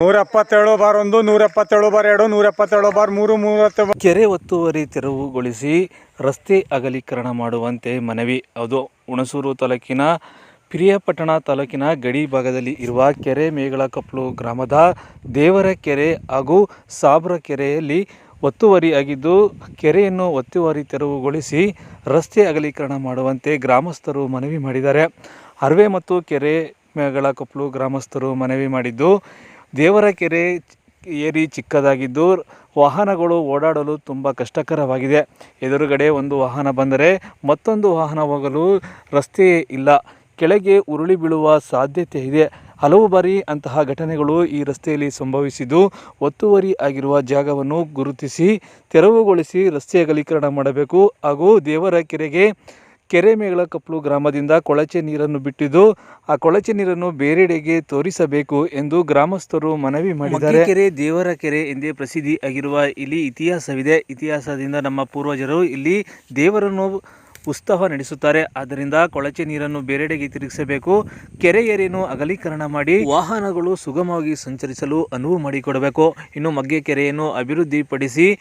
ನೂರ ಎಪ್ಪತ್ತೇಳು ಬಾರ್ ಒಂದು ನೂರ ಎಪ್ಪತ್ತೇಳು ಬಾರ್ ಎರಡು ನೂರ ಎಪ್ಪತ್ತೇಳು ಬಾರ್ ಮೂರು ಮೂವತ್ತ ಕೆರೆ ಒತ್ತುವರಿ ತೆರವುಗೊಳಿಸಿ ರಸ್ತೆ ಅಗಲೀಕರಣ ಮಾಡುವಂತೆ ಮನವಿ. ಅದು ಹುಣಸೂರು ತಾಲೂಕಿನ ಪಿರಿಯಾಪಟ್ಟಣ ತಾಲೂಕಿನ ಗಡಿ ಭಾಗದಲ್ಲಿ ಇರುವ ಕೆರೆ ಮೇಗಳಕಪ್ಲು ಗ್ರಾಮದ ದೇವರ ಕೆರೆ ಹಾಗೂ ಸಾಬ್ರ ಕೆರೆಯಲ್ಲಿ ಒತ್ತುವರಿಯಾಗಿದ್ದು ಕೆರೆಯನ್ನು ಒತ್ತುವರಿ ತೆರವುಗೊಳಿಸಿ ರಸ್ತೆ ಅಗಲೀಕರಣ ಮಾಡುವಂತೆ ಗ್ರಾಮಸ್ಥರು ಮನವಿ ಮಾಡಿದ್ದಾರೆ. ಅರ್ವೆ ಮತ್ತು ಕೆರೆ ಮೇಗಳ ಕಪ್ಲು ಗ್ರಾಮಸ್ಥರು ಮನವಿ ಮಾಡಿದ್ದು ದೇವರ ಕೆರೆ ಏರಿ ಚಿಕ್ಕದಾಗಿದ್ದು ವಾಹನಗಳು ಓಡಾಡಲು ತುಂಬ ಕಷ್ಟಕರವಾಗಿದೆ. ಎದುರುಗಡೆ ಒಂದು ವಾಹನ ಬಂದರೆ ಮತ್ತೊಂದು ವಾಹನ ಹೋಗಲು ರಸ್ತೆಯೇ ಇಲ್ಲ. ಕೆಳಗೆ ಉರುಳಿ ಬೀಳುವ ಸಾಧ್ಯತೆ ಇದೆ. ಹಲವು ಬಾರಿ ಅಂತಹ ಘಟನೆಗಳು ಈ ರಸ್ತೆಯಲ್ಲಿ ಸಂಭವಿಸಿದ್ದು ಒತ್ತುವರಿ ಆಗಿರುವ ಜಾಗವನ್ನು ಗುರುತಿಸಿ ತೆರವುಗೊಳಿಸಿ ರಸ್ತೆ ಅಗಲೀಕರಣ ಮಾಡಬೇಕು ಹಾಗೂ ದೇವರ ಕೆರೆಗೆ ಕೆರೆ ಮೇಗಳಕಪ್ಲು ಗ್ರಾಮದಿಂದ ಕೊಳಚೆ ನೀರನ್ನು ಬಿಟ್ಟಿದ್ದು, ಆ ಕೊಳಚೆ ನೀರನ್ನು ಬೇರೆಡೆಗೆ ತೋರಿಸಬೇಕು ಎಂದು ಗ್ರಾಮಸ್ಥರು ಮನವಿ ಮಾಡಿದ್ದಾರೆ. ಕೆರೆ, ದೇವರ ಕೆರೆ ಎಂದೇ ಪ್ರಸಿದ್ಧಿ ಆಗಿರುವ ಇಲ್ಲಿ ಇತಿಹಾಸವಿದೆ. ಇತಿಹಾಸದಿಂದ ನಮ್ಮ ಪೂರ್ವಜರು ಇಲ್ಲಿ ದೇವರನ್ನು ಉತ್ಸವ ನಡೆಸುತ್ತಾರೆ. ಆದ್ದರಿಂದ ಕೊಳಚೆ ನೀರನ್ನು ಬೇರೆಡೆಗೆ ತಿರುಗಿಸಬೇಕು. ಕೆರೆ ಅಗಲೀಕರಣ ಮಾಡಿ ವಾಹನಗಳು ಸುಗಮವಾಗಿ ಸಂಚರಿಸಲು ಅನುವು ಮಾಡಿಕೊಡಬೇಕು. ಇನ್ನು ಮಗ್ಗೆ ಕೆರೆಯನ್ನು ಅಭಿವೃದ್ಧಿಪಡಿಸಿ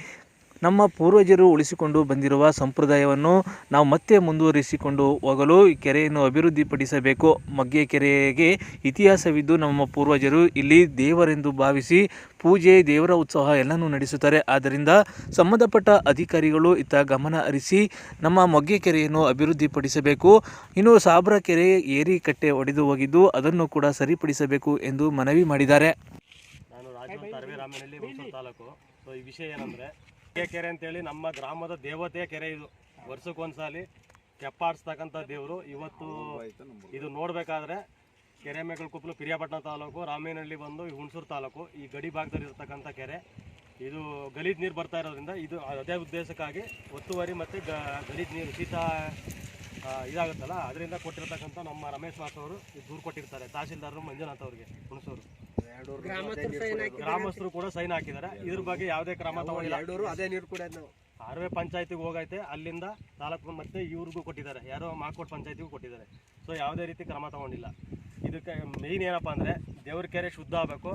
ನಮ್ಮ ಪೂರ್ವಜರು ಉಳಿಸಿಕೊಂಡು ಬಂದಿರುವ ಸಂಪ್ರದಾಯವನ್ನು ನಾವು ಮತ್ತೆ ಮುಂದುವರಿಸಿಕೊಂಡು ಹೋಗಲು ಈ ಕೆರೆಯನ್ನು ಅಭಿವೃದ್ಧಿಪಡಿಸಬೇಕು. ಮಗ್ಗೆ ಕೆರೆಗೆ ಇತಿಹಾಸವಿದ್ದು ನಮ್ಮ ಪೂರ್ವಜರು ಇಲ್ಲಿ ದೇವರೆಂದು ಭಾವಿಸಿ ಪೂಜೆ, ದೇವರ ಉತ್ಸವ ಎಲ್ಲನೂ ನಡೆಸುತ್ತಾರೆ. ಆದ್ದರಿಂದ ಸಂಬಂಧಪಟ್ಟ ಅಧಿಕಾರಿಗಳು ಇತ್ತ ಗಮನ ಹರಿಸಿ ನಮ್ಮ ಮೊಗ್ಗೆ ಕೆರೆಯನ್ನು ಅಭಿವೃದ್ಧಿಪಡಿಸಬೇಕು. ಇನ್ನು ಸಾಬ್ರ ಕೆರೆ ಏರಿ ಕಟ್ಟೆ ಒಡೆದು ಹೋಗಿದ್ದು ಅದನ್ನು ಕೂಡ ಸರಿಪಡಿಸಬೇಕು ಎಂದು ಮನವಿ ಮಾಡಿದ್ದಾರೆ. ನಾನು ತಾಲೂಕು. ಈ ವಿಷಯ ಏನಂದ್ರೆ ಕೆರೆ ಅಂತೇಳಿ ನಮ್ಮ ಗ್ರಾಮದ ದೇವತೆ ಕೆರೆ ಇದು. ವರ್ಷಕ್ಕೊಂದ್ಸಲಿ ಕೆಪ್ಪಾಡಿಸ್ತಕ್ಕಂಥ ದೇವರು. ಇವತ್ತು ಇದು ನೋಡ್ಬೇಕಾದ್ರೆ ಕೆರೆ ಮೇಕಲ್ಕುಪ್ಪಲು ಪಿರಿಯಾಪಟ್ಟಣ ತಾಲೂಕು, ರಾಮೇನಹಳ್ಳಿ ಬಂದು ಈ ಹುಣಸೂರು ತಾಲೂಕು, ಈ ಗಡಿ ಭಾಗದಲ್ಲಿ ಇರತಕ್ಕಂಥ ಕೆರೆ. ಇದು ಗಲೀಜ್ ನೀರು ಬರ್ತಾ ಇರೋದ್ರಿಂದ ಇದು ಅದೇ ಉದ್ದೇಶಕ್ಕಾಗಿ ಒತ್ತುವರಿ ಮತ್ತು ಗಲೀಜು ನೀರು, ಶೀತ ಇದಾಗುತ್ತಲ್ಲ? ಅದರಿಂದ ಕೊಟ್ಟಿರ್ತಕ್ಕಂಥ ನಮ್ಮ ರಮೇಶ್ ವಾಸ್ ಅವರು ದೂರು ಕೊಟ್ಟಿರ್ತಾರೆ. ತಹಸೀಲ್ದಾರರು ಮಂಜುನಾಥ್ ಅವರಿಗೆ ಹುಣಸೂರು. ಗ್ರಾಮಸ್ಥರು ಕೂಡ ಸೈನ್ ಹಾಕಿದ್ದಾರೆ. ಇದ್ರ ಬಗ್ಗೆ ಯಾವುದೇ ಕ್ರಮ ತಗೊಂಡಿಲ್ಲ. ಅದೇ ನೀರು ಕೂಡ ನಾವು. ಆರ್ವೆ ಪಂಚಾಯತಿಗೆ ಹೋಗೈತೆ. ಅಲ್ಲಿಂದ ತಾಲೂಕು ಮತ್ತೆ ಇವ್ರಿಗೂ ಕೊಟ್ಟಿದ್ದಾರೆ. ಯಾರೋ ಮಾಕೋಟ್ ಪಂಚಾಯತಿಗೂ ಕೊಟ್ಟಿದ್ದಾರೆ. ಸೊ ಯಾವುದೇ ರೀತಿ ಕ್ರಮ ತಗೊಂಡಿಲ್ಲ. ಇದಕ್ಕೆ ಮೇಯ್ನ್ ಏನಪ್ಪ ಅಂದರೆ ದೇವ್ರ ಕೆರೆ ಶುದ್ಧ ಆಗಬೇಕು.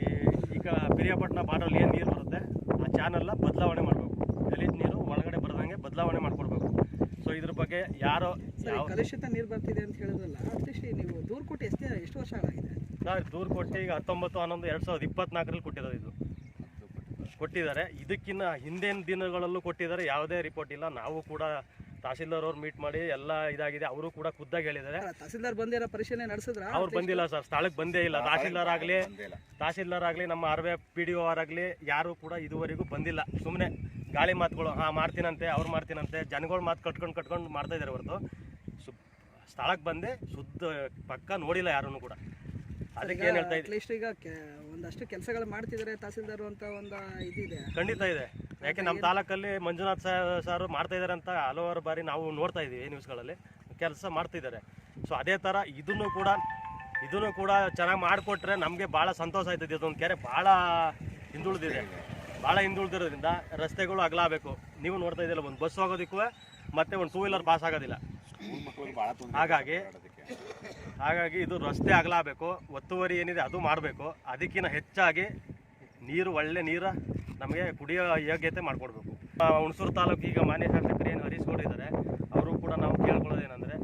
ಈ ಈಗ ಪಿರಿಯಾಪಟ್ಟಣ ಬಾಟಲ್ ಏನು ನೀರು ಬರುತ್ತೆ ಆ ಚಾನಲ್ನ ಬದಲಾವಣೆ ಮಾಡಬೇಕು. ಗಲೀಜ್ ನೀರು ಒಳಗಡೆ ಬರದಂಗೆ ಬದಲಾವಣೆ ಮಾಡಿಕೊಡ್ಬೇಕು. ಸೊ ಇದ್ರ ಬಗ್ಗೆ ಯಾರೋ ಯಾವ ಕಲುಷಿತ ನೀರು ಬರ್ತಿದೆ ಅಂತ ಹೇಳಿದ್ರಲ್ಲ ಅಟ್ಲೀಸ್ಟ್ ನೀವು ದೂರು ಕೊಟ್ಟು ಎಷ್ಟು ಎಷ್ಟು ವರ್ಷ ಆಗಿದೆ? ಸರ್ ದೂರು ಕೊಟ್ಟು ಈಗ ಹತ್ತೊಂಬತ್ತು ಹನ್ನೊಂದು ಎರಡ್ ಸಾವಿರದ ಇಪ್ಪತ್ನಾಲ್ಕರಲ್ಲಿ ಕೊಟ್ಟಿರೋದು ಇದು. ಕೊಟ್ಟಿದ್ದಾರೆ. ಇದಕ್ಕಿಂತ ಹಿಂದಿನ ದಿನಗಳಲ್ಲೂ ಕೊಟ್ಟಿದ್ದಾರೆ. ಯಾವುದೇ ರಿಪೋರ್ಟ್ ಇಲ್ಲ. ನಾವು ಕೂಡ ತಹಸೀಲ್ದಾರ್ ಅವ್ರು ಮೀಟ್ ಮಾಡಿ ಎಲ್ಲ ಇದಾಗಿದೆ. ಅವರು ಕೂಡ ಖುದ್ದಾಗಿ ಹೇಳಿದ್ದಾರೆ. ತಹಸೀಲ್ದಾರ್ ಬಂದಿರೋ ಪರಿಶೀಲನೆ ನಡೆಸಿದ್ರ? ಅವ್ರು ಬಂದಿಲ್ಲ ಸರ್. ಸ್ಥಳಕ್ಕೆ ಬಂದೇ ಇಲ್ಲ. ತಹಸೀಲ್ದಾರ್ ಆಗಲಿ ತಹಸೀಲ್ದಾರ್ ಆಗಲಿ ನಮ್ಮ ಆರ್ವೆ ಪಿ ಡಿ ಆರ್ ಆಗಲಿ ಯಾರು ಕೂಡ ಇದುವರೆಗೂ ಬಂದಿಲ್ಲ. ಸುಮ್ಮನೆ ಗಾಳಿ ಮಾತುಗಳು ಹಾಂ ಮಾಡ್ತೀನಂತೆ ಅವ್ರು ಮಾಡ್ತೀನಂತೆ. ಜನಗಳು ಮಾತು ಕಟ್ಕೊಂಡು ಕಟ್ಕೊಂಡು ಮಾಡ್ತಾ ಇದ್ದಾರೆ ಹೊರತು. ಸು ಸ್ಥಳಕ್ಕೆ ಬಂದೆ ಶುದ್ಧ ಪಕ್ಕ ನೋಡಿಲ್ಲ ಯಾರನ್ನು ಕೂಡ. ಅದಕ್ಕೆ ಏನು ಹೇಳ್ತಾ ಇದ್ದೀನಿ ಈಗ ಒಂದಷ್ಟು ಕೆಲಸಗಳು ಮಾಡ್ತಿದ್ದಾರೆ ತಹಸೀಲ್ದಾರ್ ಅಂತ ಒಂದು ಇದಿದೆ. ಖಂಡಿತ ಇದೆ. ಯಾಕೆ ನಮ್ಮ ತಾಲೂಕಲ್ಲಿ ಮಂಜುನಾಥ್ ಸರ್ ಸಾರು ಮಾಡ್ತಾ ಇದ್ದಾರೆ ಅಂತ ಹಲವಾರು ಬಾರಿ ನಾವು ನೋಡ್ತಾ ಇದ್ದೀವಿ ನ್ಯೂಸ್ಗಳಲ್ಲಿ. ಕೆಲಸ ಮಾಡ್ತಿದ್ದಾರೆ ಸೊ ಅದೇ ಥರ ಇದನ್ನು ಕೂಡ ಇದನ್ನು ಕೂಡ ಚೆನ್ನಾಗಿ ಮಾಡಿಕೊಟ್ರೆ ನಮಗೆ ಭಾಳ ಸಂತೋಷ ಆಯ್ತದೆ. ಇದೊಂದು ಕೆರೆ ಭಾಳ ಹಿಂದುಳಿದಿದೆ. ಭಾಳ ಹಿಂದುಳಿದಿರೋದ್ರಿಂದ ರಸ್ತೆಗಳು ಅಗಲಾಗಬೇಕು ನೀವು ನೋಡ್ತಾ ಇದ್ದಿಲ್ಲ ಒಂದು ಬಸ್ ಹೋಗೋದಕ್ಕೂ ಮತ್ತೆ ಒಂದು ಟೂ ವೀಲರ್ ಪಾಸ್ ಆಗೋದಿಲ್ಲ. ಹಾಗಾಗಿ ಹಾಗಾಗಿ ಇದು ರಸ್ತೆ ಆಗಲಾಗಬೇಕು ಒತ್ತುವರಿ ಏನಿದೆ ಅದು ಮಾಡಬೇಕು. ಅದಕ್ಕಿಂತ ಹೆಚ್ಚಾಗಿ ನೀರು, ಒಳ್ಳೆ ನೀರು ನಮಗೆ ಕುಡಿಯೋ ಯೋಗ್ಯತೆ ಮಾಡಿಕೊಡ್ಬೇಕು. ಹುಣಸೂರು ತಾಲೂಕು ಈಗ ಮಾನ್ಯ ಶಾಸಕರು ಏನು ಇದ್ದಾರೆ, ಅವರು ಕೂಡ ನಾವು ಕೇಳ್ಕೊಳ್ಳೋದೇನೆಂದರೆ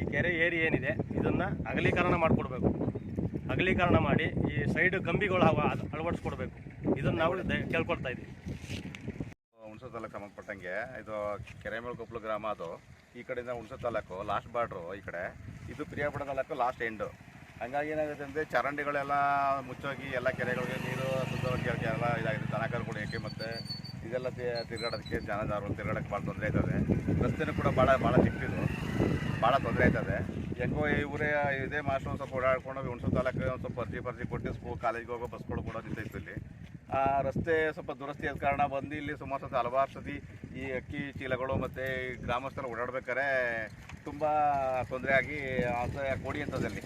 ಈ ಕೆರೆ ಏರಿ ಏನಿದೆ, ಇದನ್ನು ಅಗಲೀಕರಣ ಮಾಡಿಕೊಡ್ಬೇಕು. ಅಗಲೀಕರಣ ಮಾಡಿ ಈ ಸೈಡ್ ಕಂಬಿಗಳು ಅಳವಡಿಸ್ಕೊಡ್ಬೇಕು. ಇದನ್ನು ನಾವು ಕೇಳ್ಕೊಳ್ತಾ ಇದ್ದೀವಿ ಹುಣಸೂರು ತಾಲೂಕು ಸಂಬಂಧಪಟ್ಟಂಗೆ ಇದು ಕೆರೆಮೇಲ್ಕೊಪ್ಲು ಗ್ರಾಮ ಅದು. ಈ ಕಡೆಯಿಂದ ಹುಣಸೂರು ತಾಲೂಕು ಲಾಸ್ಟ್ ಬಾರ್ಡ್ರು ಈ ಕಡೆ. ಇದು ಪ್ರಿಯಾಪುರ ತಾಲೂಕು ಲಾಸ್ಟ್ ಎಂಡು ಹಂಗಾಗಿ ಏನಾಗುತ್ತೆ ಅಂದರೆ ಚರಂಡಿಗಳೆಲ್ಲ ಮುಚ್ಚೋಗಿ ಎಲ್ಲ ಕೆರೆಗಳಿಗೆ ನೀರು ಶುದ್ಧವಾಗಿ ಎಲ್ಲ ಇದಾಗಿದೆ. ದನಕರು ಕುಡಿಯೋಕ್ಕೆ ಮತ್ತು ಇದೆಲ್ಲ ತಿರುಗಾಡೋದಕ್ಕೆ ಜನ ಜಾರು ತಿರ್ಗಾಡೋಕ್ಕೆ ಭಾಳ ತೊಂದರೆ ಆಯ್ತದೆ. ರಸ್ತೆನೂ ಕೂಡ ಭಾಳ ಭಾಳ ಚಿಕ್ಕದು. ಭಾಳ ತೊಂದರೆ ಆಯ್ತದೆ. ಹೆಂಗೋ ಇವರೇ ಇದೇ ಮಾಸ್ಟ್ರು ಸ್ವಲ್ಪ ಓಡಾಡ್ಕೊಂಡು ಹುಣಸೂರು ತಾಲೂಕು ಒಂದು ಸ್ವಲ್ಪ ಅರ್ಜಿ ಪರ್ಜಿ ಕೊಟ್ಟು ಸ್ಕೂಲ್ ಕಾಲೇಜ್ಗೆ ಹೋಗೋ ಬಸ್ಗಳು ಕೂಡ ನಿಂತೈತೆ ಇಲ್ಲಿ. ಆ ರಸ್ತೆ ಸ್ವಲ್ಪ ದುರಸ್ತಿ ಆದ ಕಾರಣ ಬಂದು ಇಲ್ಲಿ ಸುಮಾರು ಸತಿ ಹಲವಾರು ಸತಿ ಈ ಅಕ್ಕಿ ಚೀಲಗಳು ಮತ್ತು ಗ್ರಾಮಸ್ಥರು ಓಡಾಡ್ಬೇಕಾದ್ರೆ ತುಂಬ ತೊಂದರೆ ಆಗಿ ಅಂತ ಕೊಡಿ ಅಂತದಲ್ಲಿ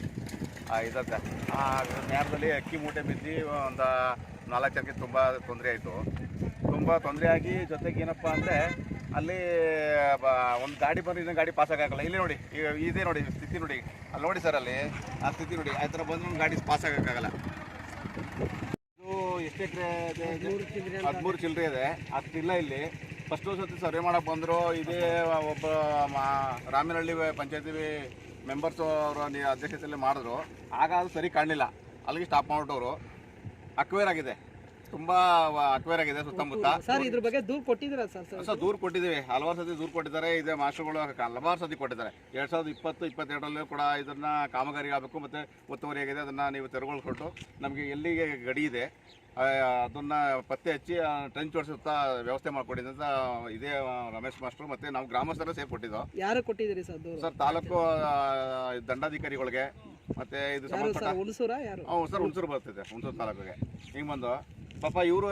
ಇದಕ್ಕೆ ಆ ನೇರದಲ್ಲಿ ಅಕ್ಕಿ ಮೂಟೆ ಬಿದ್ದು ಒಂದು ನಾಲ್ಕು ಜನಕ್ಕೆ ತುಂಬ ತೊಂದರೆ ಆಯಿತು. ತುಂಬ ತೊಂದರೆ ಆಗಿ ಜೊತೆಗೆ ಏನಪ್ಪ ಅಂದರೆ ಅಲ್ಲಿ ಒಂದು ಗಾಡಿ ಬಂದು ಇನ್ನೊಂದು ಗಾಡಿ ಪಾಸ್ ಆಗೋಕ್ಕಲ್ಲ ಇಲ್ಲಿ ನೋಡಿ ಈಗ ಇದೇ ನೋಡಿ, ಸ್ಥಿತಿ ನೋಡಿ. ಅಲ್ಲಿ ನೋಡಿ ಸರ್ ಅಲ್ಲಿ, ಆ ಸ್ಥಿತಿ ನೋಡಿ. ಆ ಥರ ಬಂದು ಗಾಡಿ ಪಾಸ್ ಆಗೋಕ್ಕಾಗಲ್ಲ. ಎಷ್ಟು ಎಕರೆ ಮೂರು ಹದಿಮೂರು ಚಿಲ್ಲರೆ ಇದೆ. ಅಷ್ಟಿಲ್ಲ ಇಲ್ಲಿ ಫಸ್ಟ್ ಸತಿ ಸರ್ವೆ ಮಾಡಕ್ಕೆ ಬಂದರು. ಇದೇ ಒಬ್ಬ ರಾಮನಹಳ್ಳಿ ಪಂಚಾಯತಿ ಮೆಂಬರ್ಸ್ ಅವರ ಅಧ್ಯಕ್ಷತೆಯಲ್ಲಿ ಮಾಡಿದ್ರು. ಆಗ ಅದು ಸರಿ ಕಾಣಲಿಲ್ಲ. ಅಲ್ಲಿಗೆ ಸ್ಟಾಪ್ ಮಾಡಿಬಿಟ್ಟವರು. ಅಕ್ವೇರ್ ಆಗಿದೆ. ತುಂಬಾ ಅಕ್ವೇರ್ ಆಗಿದೆ ಸುತ್ತಮುತ್ತ. ಸರ್ ಇದ್ರ ಬಗ್ಗೆ ದೂರ ಕೊಟ್ಟಿದ್ದೀರಾ ಸರ್ ಸರ್? ಸರ್ ದೂರ ಕೊಟ್ಟಿದ್ದೀವಿ. ಹಲವಾರು ಸತಿ ದೂರ ಕೊಟ್ಟಿದ್ದಾರೆ. ಇದೆ ಮಾಸ್ಟರ್ಗಳು ಹಲವಾರು ಸತಿ ಕೊಟ್ಟಿದ್ದಾರೆ. ಎರಡ್ ಸಾವಿರದ ಇಪ್ಪತ್ತು ಇಪ್ಪತ್ತೆರಡರಲ್ಲೂ ಕೂಡ ಇದನ್ನ ಕಾಮಗಾರಿ ಆಗಬೇಕು ಮತ್ತೆ ಒತ್ತುವರಿ ಆಗಿದೆ. ಅದನ್ನ ನೀವು ತೆರವುಗೊಳಿಸ್ಬಿಟ್ಟು ನಮಗೆ ಎಲ್ಲಿಗೆ ಗಡಿ ಇದೆ ಅದನ್ನ ಪತ್ತೆ ಹಚ್ಚಿ ಟ್ರೆಂಚ್ ಹೊಡಿಸುತ್ತಾ ವ್ಯವಸ್ಥೆ ಮಾಡಿಕೊಟ್ಟಿದೆ ಅಂತ ಇದೇ ರಮೇಶ್ ಮಾಸ್ಟರ್ ಮತ್ತೆ ನಾವು ಗ್ರಾಮಸ್ಥರ ಸೇಫ್ ಕೊಟ್ಟಿದ್ದು. ಯಾರು ಕೊಟ್ಟಿದ್ದೀರಿ ಸರ್ ದೂರ? ಸರ್ ತಾಲೂಕು ಆ, ದಂಡಾಧಿಕಾರಿಗಳಿಗೆ. ಮತ್ತೆ ಇದು ಯಾರು ಸಂಬಂಧಪಟ್ಟ ಸರ್ ಹುಣಸೂರ ಯಾರು? ಹ್ಞೂ ಸರ್ ಹುಣಸೂರು ಬರ್ತಿದೆ ಹುಣಸೂರು ತಾಲೂಕಿಗೆ. ಹಿಂಗೆ ಬಂದು ಪಾಪ ಇವರು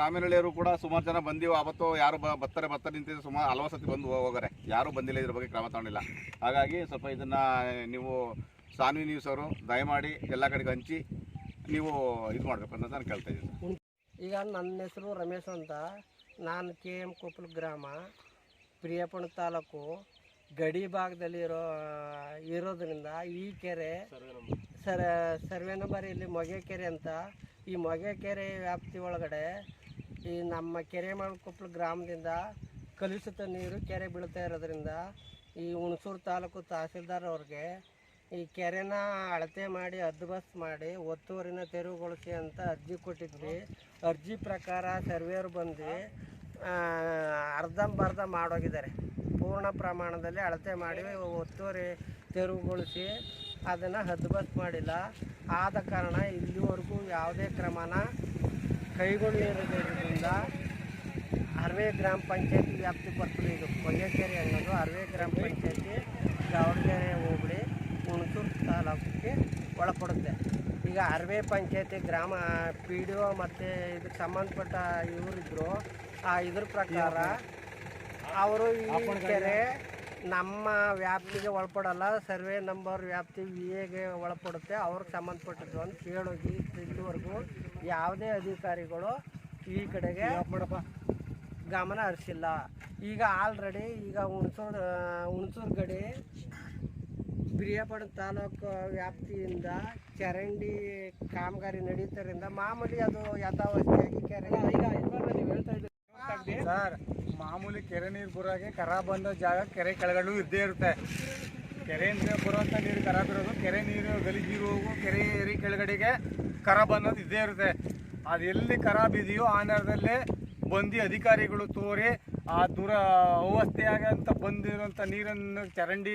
ರಾಮೇನಹಳ್ಳಿಯವರು ಕೂಡ ಸುಮಾರು ಜನ ಬಂದೀವಿ. ಆವತ್ತು ಯಾರು ಬ ಬರ್ತಾರೆ ಬರ್ತಾರೆ ನಿಂತಿದ್ದು ಸುಮಾರು ಹಲವು ಸತಿ ಬಂದು ಹೋಗೋರೆ. ಯಾರೂ ಬಂದಿಲ್ಲ ಇದ್ರ ಬಗ್ಗೆ ಕ್ರಮ ತಗೊಂಡಿಲ್ಲ. ಹಾಗಾಗಿ ಸ್ವಲ್ಪ ಇದನ್ನ ನೀವು ಸಾನ್ವಿ ನ್ಯೂಸ್ ಅವರು ದಯಮಾಡಿ ಎಲ್ಲ ಕಡೆಗೆ ಹಂಚಿ ನೀವು ಇದು ಮಾಡಬೇಕು ಅಂತ ನಾನು ಕೇಳ್ತಾ ಇದ್ದೀನಿ. ಈಗ ನನ್ನ ಹೆಸರು ರಮೇಶ್ ಅಂತ. ನಾನು ಕೆ ಎಂ ಕೊಪ್ಪಲು ಗ್ರಾಮ. ಪ್ರಿಯಪಣ ತಾಲೂಕು. ಗಡಿ ಭಾಗದಲ್ಲಿರೋ ಇರೋದ್ರಿಂದ ಈ ಕೆರೆ ಸರ್, ಸರ್ವೆ ನಂಬರ್ ಇಲ್ಲಿ ಮೊಗೆ ಕೆರೆ ಅಂತ. ಈ ಮೊಗೆ ಕೆರೆ ವ್ಯಾಪ್ತಿ ಒಳಗಡೆ ಈ ನಮ್ಮ ಕೆರೆ ಕೊಪ್ಪಳ ಗ್ರಾಮದಿಂದ ಕಲುಷಿತ ನೀರು ಕೆರೆ ಬೀಳ್ತಾ ಇರೋದ್ರಿಂದ ಈ ಹುಣಸೂರು ತಾಲೂಕು ತಹಸೀಲ್ದಾರ್ ಅವ್ರಿಗೆ ಈ ಕೆರೆನ ಅಳತೆ ಮಾಡಿ ಹದ್ದುಬಸ್ತ್ ಮಾಡಿ, ಒತ್ತುವರಿನ ತೆರವುಗೊಳಿಸಿ ಅಂತ ಅರ್ಜಿ ಕೊಟ್ಟಿದ್ವಿ. ಅರ್ಜಿ ಪ್ರಕಾರ ಸರ್ವೇರು ಬಂದು ಅರ್ಧಂಬರ್ಧ ಮಾಡೋಗಿದ್ದಾರೆ. ಪೂರ್ಣ ಪ್ರಮಾಣದಲ್ಲಿ ಅಳತೆ ಮಾಡಿ, ಒತ್ತುವರಿ ತೆರವುಗೊಳಿಸಿ ಅದನ್ನು ಹದ್ದುಬಸ್ ಮಾಡಿಲ್ಲ. ಆದ ಕಾರಣ ಇಲ್ಲಿವರೆಗೂ ಯಾವುದೇ ಕ್ರಮನ ಕೈಗೊಳ್ಳಿರೋದ್ರಿಂದ ಅರವೇ ಗ್ರಾಮ ಪಂಚಾಯತಿ ವ್ಯಾಪ್ತಿ ಬರ್ತದೆ ಇದು. ಕೊಯ್ಯಕೆರೆ ಅನ್ನೋದು ಅರವೇ ಗ್ರಾಮ ಪಂಚಾಯತಿ, ದಾವಣಗೆರೆ ಹೋಬಳಿ ಈಗ ಅರವೆ ಪಂಚಾಯತಿ ಗ್ರಾಮ ಪಿ ಡಿ ಒ ಮತ್ತು ಇದಕ್ಕೆ ಸಂಬಂಧಪಟ್ಟ ಇವರಿದ್ದರು ಆ ಇದ್ರ ಪ್ರಕಾರ ಅವರು ಈ ಕೆರೆ ನಮ್ಮ ವ್ಯಾಪ್ತಿಗೆ ಒಳಪಡಲ್ಲ, ಸರ್ವೆ ನಂಬರ್ ವ್ಯಾಪ್ತಿ ಎಗೆ ಒಳಪಡುತ್ತೆ, ಅವ್ರಿಗೆ ಸಂಬಂಧಪಟ್ಟಿದ್ದು ಅಂತ ಕೇಳೋಗಿ ಇಲ್ಲಿವರೆಗೂ ಯಾವುದೇ ಅಧಿಕಾರಿಗಳು ಈ ಕಡೆಗೆ ಗಮನ ಹರಿಸಿಲ್ಲ. ಈಗ ಆಲ್ರೆಡಿ ಈಗ ಹುಣಸೂರು ಹುಣಸೂರು ಗಡಿ ಪ್ರಿಯಪಡ ತಾಲೂಕು ವ್ಯಾಪ್ತಿಯಿಂದ ಚರಂಡಿ ಕಾಮಗಾರಿ ನಡೀತಾರಿಂದ ಮಾಮೂಲಿ ಅದು ಯಥಾವಸ್ಥೆಯಾಗಿ ಕೆರೆ ಈಗ ನೀವು ಹೇಳ್ತಾ ಇದ್ದೀರಿ ಸರ್ ಮಾಮೂಲಿ ಕೆರೆ ನೀರು ಬರೋಗೆ ಕರ ಬಂದ ಜಾಗ ಕೆರೆ ಕೆಳಗಡೆ ಇದ್ದೇ ಇರುತ್ತೆ. ಕೆರೆ ನೀರು ಬರುವಂಥ ನೀರು ಖರಾಬ್ ಇರೋದು ಕೆರೆ ನೀರು ಗಲೀಜಿರು ಹೋಗು ಕೆರೆ ಏರಿ ಕೆಳಗಡೆಗೆ ಕರ ಅನ್ನೋದು ಇದ್ದೇ ಇರುತ್ತೆ. ಅದು ಎಲ್ಲಿ ಖರಾಬ್ ಇದೆಯೋ ಆ ನೆರದಲ್ಲಿ ಬಂದು ಅಧಿಕಾರಿಗಳು ತೋರಿ ಆ ದುರ ಅವಸ್ಥೆಯಾಗಂತ ಬಂದಿರೋಂಥ ನೀರನ್ನು ಚರಂಡಿ